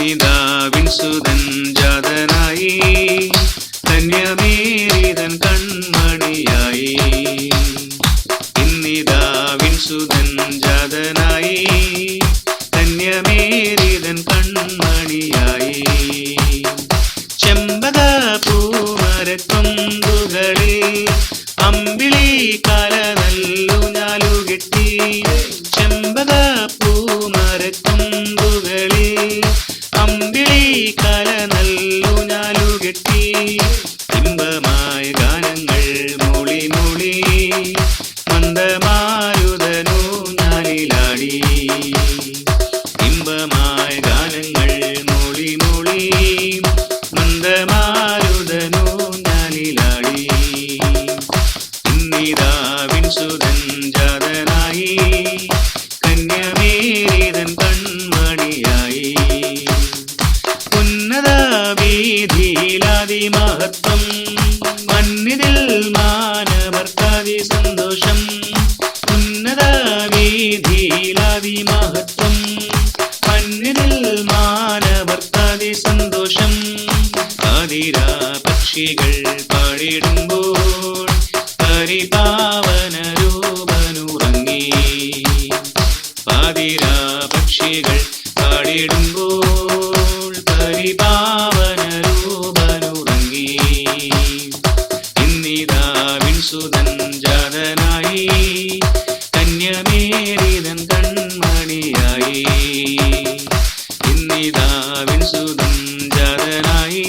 ഇന്നിതാവിൻ സുതൻ ജാതനായി ധന്യമേരിതൻ കൺമണിയായി. ഇന്നിതാവിൻ സുതൻ ജാതനായി ധന്യമേരിതൻ കൺമണിയായി. ചെമ്പക പൂമരക്കൊമ്പുകളിൽ അമ്പിളി കാല അമ്പിളി കല നല്ലു ഞാലുകെട്ടി ഇമ്പമായ ഗാനങ്ങൾ മൂളി മൂളി. മന്ദമാരുതനു ഞാലിലാടി ഇമ്പമായ ഗാനങ്ങൾ മൂളി മൂളി. മന്ദമാരുതനു ഞാലിലാടി ഇന്നിതാവിൻ സുതൻ ജാതനായി. ഉന്നത മണ്ണിതിൽ മാനവർക്കാതി സന്തോഷം. ഉന്നത വീതിയിലാതി മഹത്വം മന്നിതിൽ മാനവർക്കാതി സന്തോഷം. ആതിരാ പക്ഷികൾ പാടിടുമ്പോൾ പരിപാവന രൂപനുറങ്ങി പാതിരാ പക്ഷികൾ പാടിടുമ്പോൾ പരിപാവന രൂപനുറങ്ങി ഇന്നിതാ വിൻസുതൻ ജാതനായി കന്യമേരിതൻ കൺമണിയായി. ഇന്നിതാ വിൻസുതൻ ജാതനായി